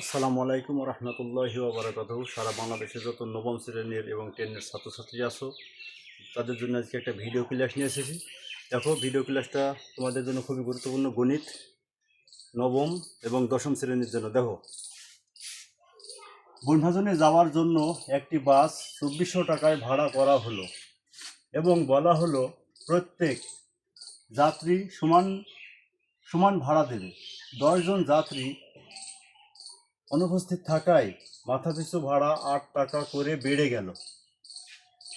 আসসালামু আলাইকুম রহমতুল্লাহি ওবরাকাত সারা বাংলাদেশে যত নবম শ্রেণির এবং টেনের ছাত্রছাত্রী আসো তাদের জন্য আজকে একটা ভিডিও ক্লাস নিয়ে এসেছি। দেখো, ভিডিও ক্লাসটা তোমাদের জন্য খুবই গুরুত্বপূর্ণ। গণিত নবম এবং দশম শ্রেণির জন্য। দেখো, বনভাজনে যাওয়ার জন্য একটি বাস চব্বিশশো টাকায় ভাড়া করা হলো এবং বলা হলো, প্রত্যেক যাত্রী সমান সমান ভাড়া দেবে। দশজন যাত্রী অনুপস্থিত থাকায় মাথাপিছু ভাড়া আট টাকা করে বেড়ে গেল।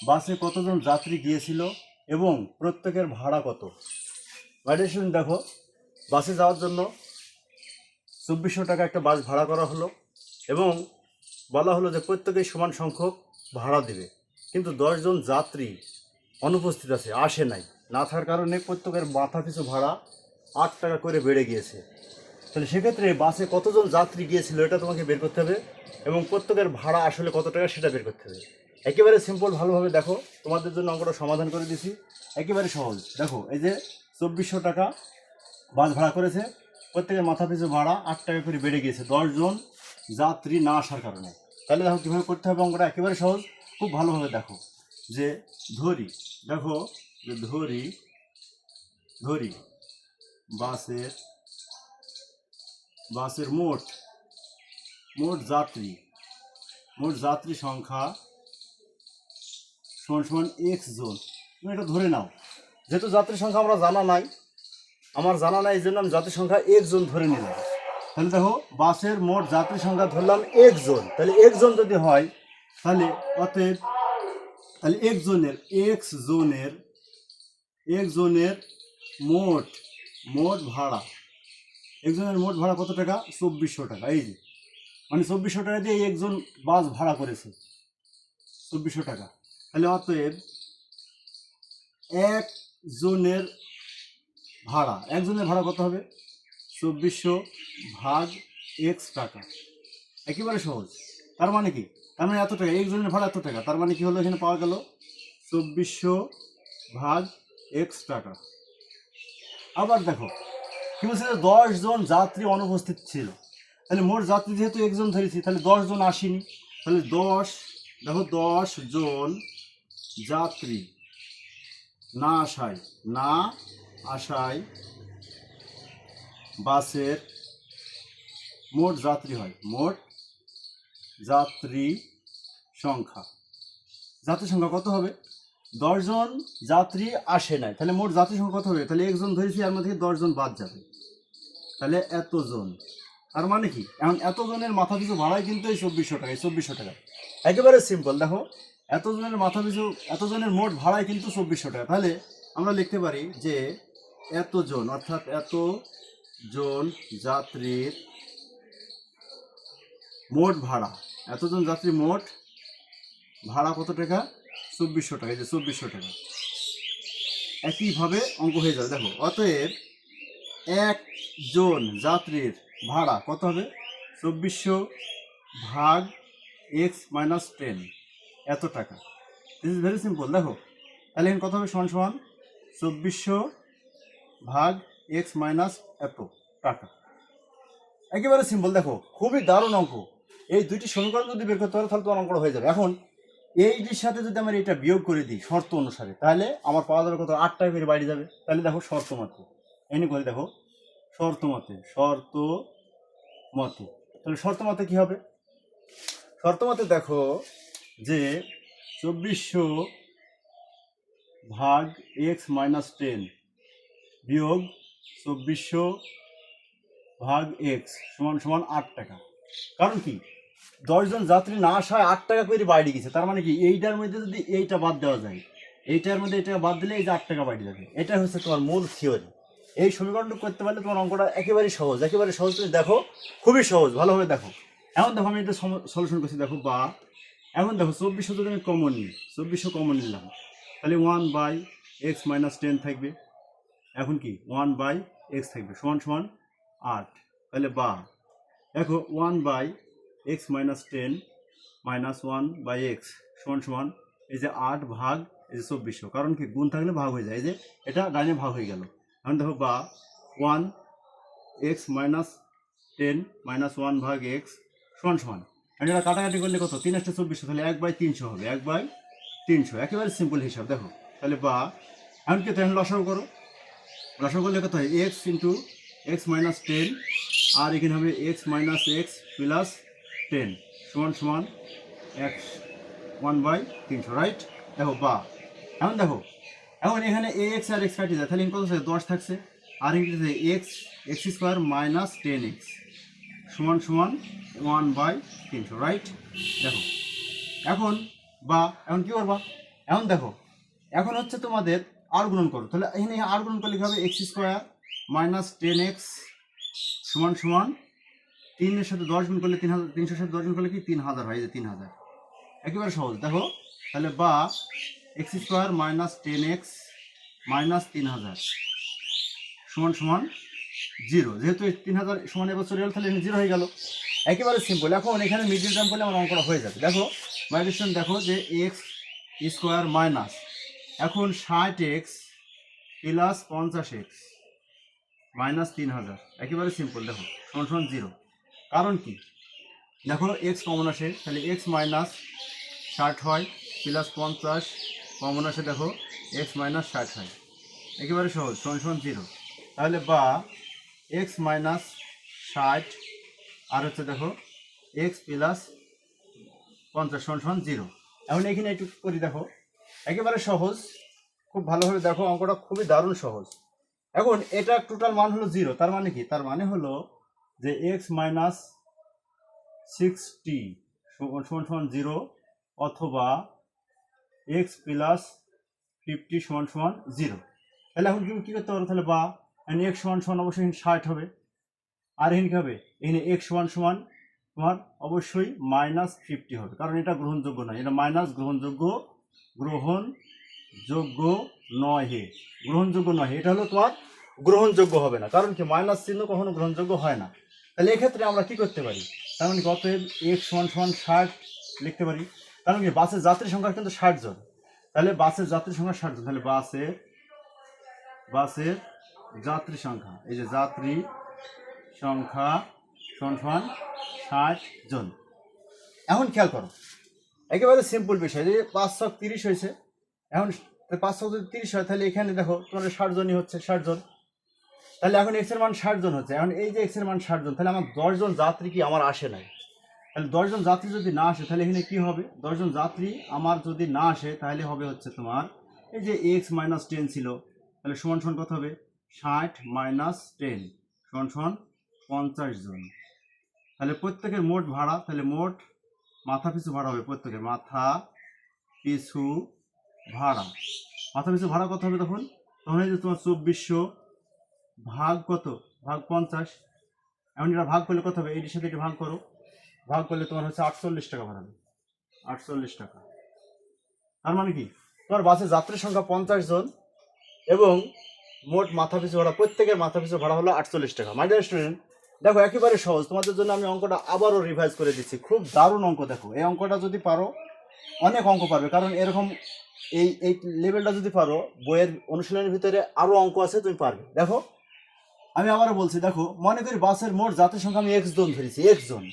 বাসে কতজন যাত্রী গিয়েছিল এবং প্রত্যেকের ভাড়া কত? গাড়িশন দেখো, বাসে যাওয়ার জন্য চব্বিশশো টাকা একটা বাস ভাড়া করা হলো এবং বলা হলো যে প্রত্যেকেই সমান সংখ্যক ভাড়া দেবে। কিন্তু দশজন যাত্রী অনুপস্থিত আছে, আসে নাই। না থাকার কারণে প্রত্যেকের মাথা পিছু ভাড়া আট টাকা করে বেড়ে গিয়েছে। তাহলে সেক্ষেত্রে বাসে কতজন যাত্রী গিয়েছিল এটা তোমাকে বের করতে হবে এবং প্রত্যেকের ভাড়া আসলে কত টাকা সেটা বের করতে হবে। একেবারে সিম্পল ভালোভাবে দেখো, তোমাদের জন্য অঙ্কটা সমাধান করে দিছি। একেবারে সহজ। দেখো, এই যে চব্বিশশো টাকা বাস ভাড়া করেছে, প্রত্যেকের মাথা পিছু ভাড়া আট টাকা করে বেড়ে গিয়েছে। দশজন যাত্রী না আসার কারণে। তাহলে দেখো কীভাবে করতে হবে অঙ্কটা, একেবারে সহজ। খুব ভালোভাবে দেখো যে ধরি, দেখো যে ধরি ধরি বাসের বাসের মোট মোট যাত্রী মোট যাত্রী সংখ্যা সমান সমান এক্স জন। তুমি এটা ধরে নাও। যেহেতু যাত্রী সংখ্যা আমরা জানা নাই, আমার জানা নাই এই জন্য আমি যাত্রী সংখ্যা এক জন ধরে নিলাম। তাহলে দেখো, বাসের মোট যাত্রী সংখ্যা ধরলাম এক জন। তাহলে এক জন যদি হয়, তাহলে অতএব, তাহলে এক জনের এক্স জনের এক জনের মোট মোট ভাড়া একজনের মোট ভাড়া কত টাকা? চব্বিশশো টাকা। এই যে মানে চব্বিশশো টাকা দিয়ে একজন বাস ভাড়া করেছে। চব্বিশশো টাকা। তাহলে অতএব একজনের ভাড়া একজনের ভাড়া কত হবে? চব্বিশশো ভাগ এক্স টাকা। একেবারে সহজ। তার মানে কি? তার মানে এত টাকা, একজনের ভাড়া এত টাকা। তার মানে কি হলো? এখানে পাওয়া গেল চব্বিশশো ভাগ এক্স টাকা। আবার দেখো কি বলছে যে দশ জন যাত্রী অনুপস্থিত ছিল। তাহলে মোট যাত্রী যেহেতু একজন ধরেছি, তাহলে দশ জন আসেনি। তাহলে দশ, দেখো দশ জন যাত্রী না আসায় না আসায় বাসের মোট যাত্রী হয়, মোট যাত্রী সংখ্যা। যাত্রী সংখ্যা কত হবে? দশজন যাত্রী আসে নাই, তাহলে মোট যাত্রী সংখ্যা কত হবে? তাহলে একজন ধরেছি আর মধ্যে দশজন বাদ যাবে। তাহলে এতজন। আর মানে কি? এখন এতজনের মাথা পিছু ভাড়াই কিন্তু এই চব্বিশশো টাকা, এই চব্বিশশো টাকা। একেবারে সিম্পল দেখো। এতজনের মাথা পিছু, এতজনের মোট ভাড়াই কিন্তু চব্বিশশো টাকা। তাহলে আমরা লিখতে পারি যে এতজন, অর্থাৎ এত জন যাত্রীর মোট ভাড়া। এতজন যাত্রী মোট ভাড়া কত টাকা? চব্বিশশো টাকা, এই যে চব্বিশশো টাকা। একইভাবে অঙ্ক হয়ে যাবে, দেখো। অতএব একজন যাত্রীর ভাড়া কত হবে? চব্বিশশো ভাগ এক্স মাইনাস টেন, এত টাকা। দিস ইজ ভেরি সিম্পল দেখো। তাহলে এখানে কত হবে? সমান সমান চব্বিশশো ভাগ এক্স মাইনাস এত টাকা। একেবারে সিম্পল দেখো। খুবই দারুণ অঙ্ক। এই দুইটি সমীকরণ যদি বের করতে পারো, তাহলে তোমার অঙ্কটা হয়ে যাবে। এখন এইটির সাথে যদি আমরা এটা বিয়োগ করে দিই শর্ত অনুসারে, তাহলে আমার পাওয়া যাবে কত? আট টাকা করে বাইরে যাবে। তাহলে দেখো শর্ত মতে এনে করে দেখো, শর্ত মতে শর্ত মতে। তাহলে শর্ত মতে কী হবে? শর্ত মতে দেখো যে চব্বিশশো ভাগ এক্স মাইনাস টেন বিয়োগ চব্বিশশো ভাগ এক্স সমান সমান আট টাকা। কারণ কি? দশজন যাত্রী না আসায় আট টাকা করে বাইরে গেছে। তার মানে কি? এইটার মধ্যে যদি এইটা বাদ দেওয়া যায়, এইটার মধ্যে এটা বাদ দিলে এই যে আট টাকা বাইরে যাবে। এটা হচ্ছে তোমার মূল থিওরি এই সমীকরণটা করতে পারলে তোমার অঙ্কটা একেবারে সহজ একেবারে সহজ। তুমি দেখো, খুবই সহজ, ভালোভাবে দেখো। এখন দেখো আমি এটা সলিউশন করছি, দেখো বা। এখন দেখো চব্বিশশো যদি আমি কমন নিই চব্বিশশো কমন নিলাম। তাহলে one by x minus ten থাকবে। এখন কি? ওয়ান বাই এক্স থাকবে, সমান সমান আট। তাহলে বা। দেখো one by x minus ten minus one by x সমান সমান এই যে আট ভাগ, এই যে চব্বিশশো কারণ কি? গুণ থাকলে ভাগ হয়ে যায়। এই যে এটা ডাইনে ভাগ হয়ে গেল। এখন দেখো বা one x minus ten minus one ভাগ এক্স সমান সমান। আর এটা কাটাকাটি করলে কত? তিন একটা চব্বিশশো, তাহলে এক বাই তিনশো হবে, এক বাই তিনশো। একেবারে সিম্পল হিসাব, দেখো। তাহলে বা এমনকি তাহলে লসাগু করো? লসাগু করলে কত হয়? X into x minus ten আর এখানে হবে x minus x plus ten সমান সমান এক্স ওয়ান বাই তিনশো রাইট দেখো, বা। এখন দেখো এখন এখানে এ এক্স আর এক্স কাটি যায় তাহলে কত আছে দশ থাকছে, আর এখানে x x square minus ten x সমান সমান ওয়ান বাই তিনশো রাইট দেখো, এখন বা, এখন কি করবা? এখন দেখো, এখন হচ্ছে তোমাদের আর গুণন করো, তাহলে এখানে আর গুণন করলে কি হবে? X square minus ten x সমান সমান তিনের সাথে দশ গুণ করলে তিন হাজার, তিনশোর সাথে দশ গুণ করলে কি? তিন হাজার হয় যে তিন হাজার। একেবারে সহজ, দেখো, তাহলে বা x square minus ten x minus তিন হাজার সমান সমান জিরো। যেহেতু তিন হাজার সমান চলে গেল তাহলে জিরো হয়ে গেল। একেবারে সিম্পল এখন এখানে মিডিল টার্ম করলে আমার অঙ্কটা হয়ে যাবে। দেখো মাইগ্রেশন দেখো যে এক্স স্কোয়ার মাইনাস এখন ষাট এক্স প্লাস পঞ্চাশ এক্স মাইনাস তিন হাজার। একেবারে সিম্পল দেখো, সমান সমান জিরো। কারণ কি? দেখো এক্স কমন আসে। তাহলে এক্স মাইনাস ষাট হয়, প্লাস পঞ্চাশ কমন আসে দেখো এক্স মাইনাস ষাট হয়। একেবারে সহজ, সমান সমান জিরো তাহলে বা এক্স মাইনাস ষাট, আর হচ্ছে দেখো এক্স প্লাস পঞ্চাশ, সমান সমান জিরো এখন এখানে একটু করি দেখো, একেবারে সহজ, খুব ভালোভাবে দেখো, অঙ্কটা খুবই দারুণ সহজ। এখন এটা টোটাল মান হলো জিরো তার মানে কি? তার মানে হলো যে এক্স মাইনাস সিক্সটি সমান সমান জিরো অথবা এক্স প্লাস ফিফটি সমান সমান জিরো তাহলে এখন কি কী করতে পারো তাহলে বা এখানে এক্স সমান সমান অবশ্যই ষাট হবে। আর এখানে কী হবে? এখানে এক্স সমান সমান তোমার অবশ্যই মাইনাস ফিফটি হবে। কারণ এটা গ্রহণযোগ্য নয়। এটা মাইনাস গ্রহণযোগ্য গ্রহণযোগ্য নয়। হে গ্রহণযোগ্য নয়। হে। এটা হলো তোমার গ্রহণযোগ্য হবে না। কারণ কি? মাইনাস চিহ্ন কখনো গ্রহণযোগ্য হয় না। তাহলে এক্ষেত্রে আমরা কি করতে পারি? তার মানে কত এক্স সমান সমান ষাট লিখতে পারি। কারণ কি, বাসের যাত্রী সংখ্যা কিন্তু ষাট জন। তাহলে বাসের যাত্রী সংখ্যা ষাট জন, তাহলে বাসের বাসের যাত্রী সংখ্যা, এই যে যাত্রী সংখ্যা সমান ষাট জন। এখন খেয়াল করো, একেবারে সিম্পল বিষয়, যে পাঁচ তিরিশ হয়েছে, এখন পাঁচ যদি তিরিশ হয়, তাহলে এখানে দেখো তোমার ষাট জনই হচ্ছে, ষাট জন। তাহলে এখন এক্সের মান ষাট জন হচ্ছে, এখন এই যে এক্সের মান ষাট জন, তাহলে আমার দশজন যাত্রী কি আমার আসে নাই? তাহলে দশজন যাত্রী যদি না আসে, তাহলে এখানে কি হবে? দশজন যাত্রী আমার যদি না আসে, তাহলে হবে হচ্ছে তোমার এই যে এক্স মাইনাস টেন ছিল, তাহলে সমান সমান কত হবে? ষাট মাইনাস টেন সমান সমান পঞ্চাশ জন। তাহলে প্রত্যেকের মোট ভাড়া, তাহলে মোট মাথা পিছু ভাড়া হবে প্রত্যেকের, মাথা পিছু ভাড়া। মাথা পিছু ভাড়া কত হবে তখন? তখন যে তোমার চব্বিশশো ভাগ কত? ভাগ পঞ্চাশ। এমন এটা ভাগ করলে কত হবে? এটির সাথে এটি ভাগ করো। ভাগ করলে তোমার হচ্ছে আটচল্লিশ টাকা ভাড়াবে আটচল্লিশ টাকা। তার মানে কি? তোমার বাসে যাত্রীর সংখ্যা পঞ্চাশ জন এবং মোট মাথা পিছু ভাড়া, প্রত্যেকের মাথা পিছু ভাড়া হলো আটচল্লিশ টাকা। মাই ডিয়ার স্টুডেন্ট দেখো, একেবারে সহজ। তোমাদের জন্য আমি অঙ্কটা আবারও রিভাইজ করে দিচ্ছি। খুব দারুণ অঙ্ক দেখো। এই অঙ্কটা যদি পারো, অনেক অঙ্ক পারবে। কারণ এরকম এই এই লেভেলটা যদি পারো, বইয়ের অনুশীলনের ভিতরে আরও অঙ্ক আছে, তুমি পারবে। দেখো, আমি আবারও বলছি, দেখো, মনে করি বাসের মোট যাত্রীর সংখ্যা আমি এক্স জন ধরেছি এক্স জন।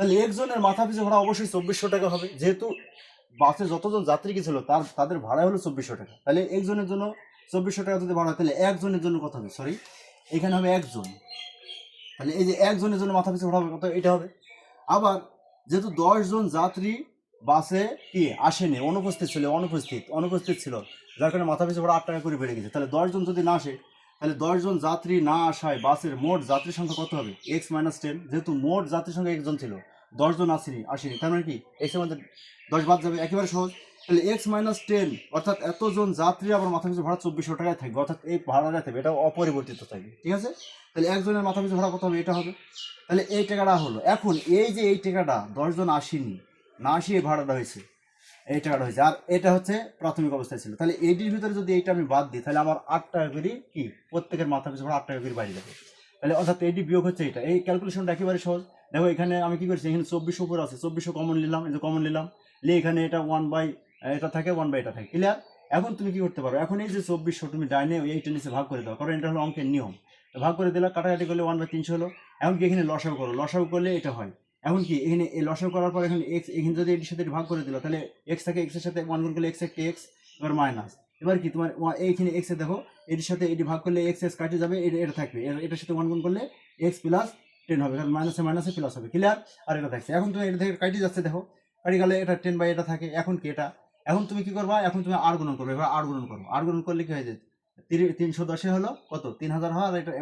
তাহলে একজনের মাথা পিছু ভাড়া অবশ্যই চব্বিশশো টাকা হবে। যেহেতু বাসে যতজন যাত্রী গেছিল তার, তাদের ভাড়া হলো চব্বিশশো টাকা। তাহলে একজনের জন্য চব্বিশশো টাকা যদি ভাড়া তাহলে একজনের জন্য কত হবে? সরি এখানে হবে একজন। তাহলে এই যে একজনের জন্য মাথা পিছু ভাড়া হবে কত, এটা হবে। আবার যেহেতু দশজন যাত্রী বাসে কি আসেনি, অনুপস্থিত ছিল, অনুপস্থিত অনুপস্থিত ছিল, যার কারণে মাথা পিছু ভাড়া আট টাকা করে বেড়ে গেছে। তাহলে দশজন যদি না আসে তাহলে দশজন যাত্রী না আসায় বাসের মোট যাত্রী সংখ্যা কত হবে? এক্স মাইনাস টেন যেহেতু মোট যাত্রী সংখ্যা একজন ছিল দশজন আসেনি আসেনি। তার মানে কি? এক্সের মধ্যে দশ বাদ যাবে, একেবারে সহজ। তাহলে এক্স মাইনাস টেন অর্থাৎ এতজন যাত্রী আবার মাথা পিছু ভাড়া চব্বিশশো টাকায় থাকবে, অর্থাৎ এই ভাড়াটা থাকবে এটা অপরিবর্তিত থাকবে। ঠিক আছে? তাহলে একজনের মাথা পিছু ভাড়া কত হবে? এটা হবে। তাহলে এই টাকাটা হলো। এখন এই যে এই টাকাটা দশজন আসেনি, না আসি এই ভাড়াটা হয়েছে এই টাকাটা হয়েছে। আর এটা হচ্ছে প্রাথমিক অবস্থায় ছিল। তাহলে এইটির ভিতরে যদি এইটা আমি বাদ দিই, তাহলে আমার আট টাকা করে কি? প্রত্যেকের মাথা পিছু আট টাকা করে বাইরে যাবে। তাহলে অর্থাৎ এইটি বিয়োগ হচ্ছে এটা এই ক্যালকুলেশনটা একেবারে সহজ। দেখো, এখানে আমি কি করছি? এখানে চব্বিশশো উপরে আছে। চব্বিশশো কমন নিলাম। এই যে কমন নিলাম। নিয়ে এখানে এটা ওয়ান বাই এটা থাকে ওয়ান বাই এটা থাকে। ক্লিয়ার এখন তুমি কি করতে পারো? এখন এই যে চব্বিশশো তুমি ডাইনে এইটা নিচে ভাগ করে দাও। কারণ এটা হলো অঙ্কের নিয়ম। ভাগ করে দিলে, কাটাকাটি করলে ওয়ান বাই তিনশো হলো। এখন কি এখানে লসাগু করো? লসাগু করলে এটা হয়। এখন কি এখানে এই লসাগু করার পর এখানে এক্স এখানে যদি এটির সাথে ভাগ করে দিল, তাহলে এক্স থাকে এক্সের সাথে ওয়ান গুণ করলে এক্স একটা এক্স এবার মাইনাস এবার কি তোমার এইখানে এক্সে দেখো, এটির সাথে এটি ভাগ করলে এক্স এক্স কাটে যাবে এটা এটা থাকবে। এটার সাথে ওয়ান গুণ করলে এক্স প্লাস টেন হবে, কারণ মাইনাসে মাইনাসে প্লাস হবে। ক্লিয়ার আর এটা থাকছে। এখন তুমি এটা থেকে কাটি যাচ্ছে, দেখো। কাটি গেলে এটা টেন বাই এটা থাকে। এখন কি এটা? এখন তুমি কি করবা? এখন তুমি আর গুণন করবে। এবার আর গুণন করো আর গুণন করলে কি হয়ে যায়? তিনশো দশে হলো কত? তিন হাজার হয়, আর এটা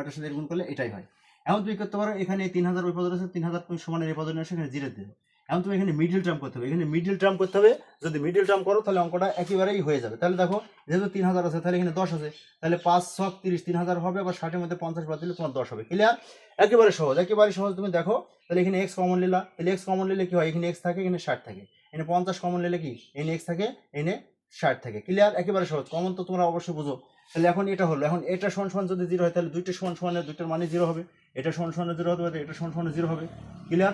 এটার সাথে গুণ করলে এটাই হয়। এখন তুমি করতে পারো, এখানে তিন হাজার ওই আছে, তিন হাজার তুমি সমানের এই পদে নিয়ে আসো এখানে জিরো দিও। এখন তুমি এখানে মিডিল টার্ম করতে হবে। এখানে মিডিল টার্ম করতে হবে, যদি মিডিল টার্ম করো, তাহলে অঙ্কটা একেবারেই হয়ে যাবে। তাহলে দেখো, যেহেতু তিন হাজার আছে, তাহলে এখানে দশ আছে, তাহলে পাঁচ ছক তিরিশ, তিন হাজার হবে, আবার ষাটের মধ্যে পঞ্চাশ বাদ দিলে তোমার দশ হবে। ক্লিয়ার একেবারে সহজ একেবারে সহজ তুমি দেখো, তাহলে এখানে এক্স কমন নিলা, তাহলে এক্স কমন নিলে কি হয়? এখানে এক্স থাকে, এখানে ষাট থাকে। এখানে পঞ্চাশ কমন নিলে কি? এখানে এক্স থাকে, এখানে ষাট থাকে। ক্লিয়ার একেবারে সহজ। কমন তো তোমরা অবশ্যই বুঝো। তাহলে এখন এটা হলো, এখন এটা সমান সমান যদি জিরো হয়, তাহলে দুইটা সমান সমানের, দুইটার মানে জিরো হবে। এটা সমান সমানে জিরো হতে পারে, এটা সমান সমানে জিরো হবে। ক্লিয়ার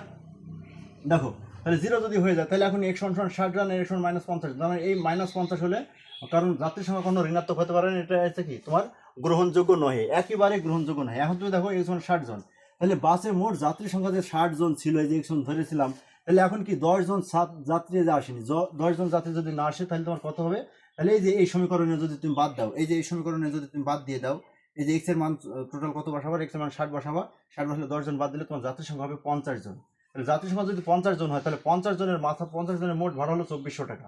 দেখো, তাহলে জিরো যদি হয়ে যায়, তাহলে এখন এক সমান সমান ষাট রান এক সমান মাইনাস পঞ্চাশ। মানে এই মাইনাস পঞ্চাশ হলে কারণ যাত্রীর সঙ্গে কোনো ঋণাত্মক হতে পারে না, এটা হচ্ছে কি? তোমার গ্রহণযোগ্য নহে একেবারে গ্রহণযোগ্য নয়। এখন তুমি দেখো এক সমান ষাট জন। তাহলে বাসে মোট যাত্রী সংখ্যা যে ষাট জন ছিল, এই যে একজন ধরেছিলাম, তাহলে এখন কি দশ জন সাত যাত্রী যে আসেনি? জ- দশ জন যাত্রী যদি না আসে, তাহলে তোমার কত হবে? তাহলে এই যে এই সমীকরণে যদি তুমি বাদ দাও, এই যে এই সমীকরণে যদি তুমি বাদ দিয়ে দাও এই যে এক্সের মান টোটাল কত বসাবা? এক্সের মান ষাট বসাবা। ষাট বসালে দশজন বাদ দিলে তোমার যাত্রী সংখ্যা হবে পঞ্চাশ জন। তাহলে যাত্রী সংখ্যা যদি পঞ্চাশ জন হয়, তাহলে পঞ্চাশ জনের মাথা, পঞ্চাশ জনের মোট ভাড়া হলো চব্বিশশো টাকা।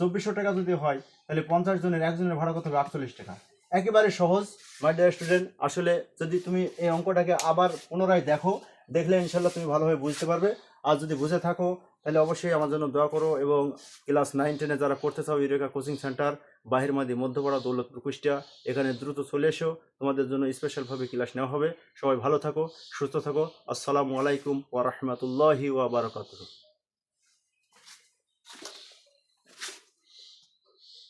চব্বিশশো টাকা যদি হয়, তাহলে পঞ্চাশ জনের একজনের ভাড়া কত হবে? আটচল্লিশ টাকা। একেবারে সহজ মাই ডিয়ার স্টুডেন্ট আসলে যদি তুমি এই অঙ্কটাকে আবার পুনরায় দেখো, দেখলে ইনশাল্লাহ তুমি ভালোভাবে বুঝতে পারবে। আর যদি বুঝে থাকো তাহলে অবশ্যই আমার জন্য দোয়া করো এবং ক্লাস নাইন টেনে যারা পড়তে চাও ইউরেকা কোচিং সেন্টার, বাহির মাদি, মধ্যপাড়া, দৌলতপুর, কুষ্টিয়া, এখানে দ্রুত চলে এসো। তোমাদের জন্য স্পেশালভাবে ক্লাস নেওয়া হবে। সবাই ভালো থাকো, সুস্থ থাকো। আসসালামু আলাইকুম ওয়া রাহমাতুল্লাহি ওয়া বারাকাতুহু।